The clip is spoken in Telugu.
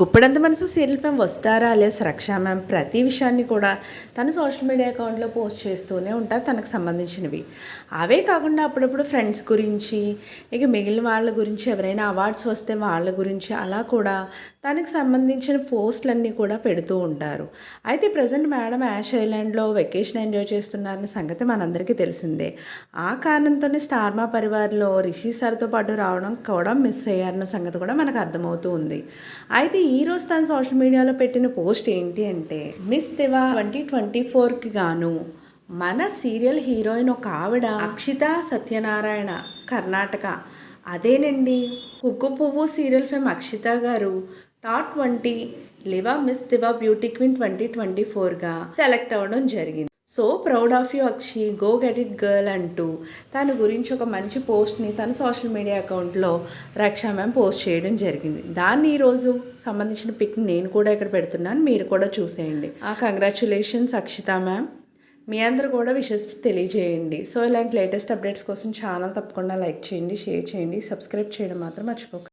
గుప్పడంత మనసు సీరియల్ ఫేమ్ వస్తారా? అలియాస్ రక్షా మ్యామ్ ప్రతి విషయాన్ని కూడా తన సోషల్ మీడియా అకౌంట్లో పోస్ట్ చేస్తూనే ఉంటారు తనకు సంబంధించినవి. అవే కాకుండా అప్పుడప్పుడు ఫ్రెండ్స్ గురించి ఇక మిగిలిన వాళ్ళ గురించి ఎవరైనా అవార్డ్స్ వస్తే వాళ్ళ గురించి అలా కూడా తనకు సంబంధించిన పోస్టులన్నీ కూడా పెడుతూ ఉంటారు. అయితే ప్రజెంట్ మేడం యాష్ ఐలాండ్లో వెకేషన్ ఎంజాయ్ చేస్తున్నారన్న సంగతి మనందరికీ తెలిసిందే. ఆ కారణంతోనే స్టార్మా పరివార్లో రిషి సార్తో పాటు రావడం కూడా మిస్ అయ్యారన్న సంగతి కూడా మనకు అర్థమవుతూ ఉంది. అయితే ఈరోజు తను సోషల్ మీడియాలో పెట్టిన పోస్ట్ ఏంటి అంటే మిస్ దివా ట్వంటీ ట్వంటీ ఫోర్కి గాను మన సీరియల్ హీరోయిన్ ఒక ఆవిడ అక్షిత సత్యనారాయణ కర్ణాటక. అదేనండి కుక్కు పువ్వు సీరియల్ ఫేమ్ అక్షిత గారు top twenty Liva Miss Diva beauty queen twenty twenty ఫోర్గా select అవ్వడం జరిగింది. So proud of you Akshi go get it girl అంటూ తన గురించి ఒక మంచి పోస్ట్ని తన సోషల్ మీడియా అకౌంట్లో రక్షా మ్యామ్ పోస్ట్ చేయడం జరిగింది. దాన్ని ఈరోజు సంబంధించిన పిక్ నేను కూడా ఇక్కడ పెడుతున్నాను. మీరు కూడా చూసేయండి. ఆ కంగ్రాచులేషన్స్ అక్షిత మ్యామ్. మీ అందరూ కూడా విషెస్ తెలియజేయండి. సో ఇలాంటి లేటెస్ట్ అప్డేట్స్ కోసం ఛానల్ తప్పకుండా లైక్ చేయండి షేర్ చేయండి సబ్స్క్రైబ్ చేయడం మాత్రం మర్చిపోకండి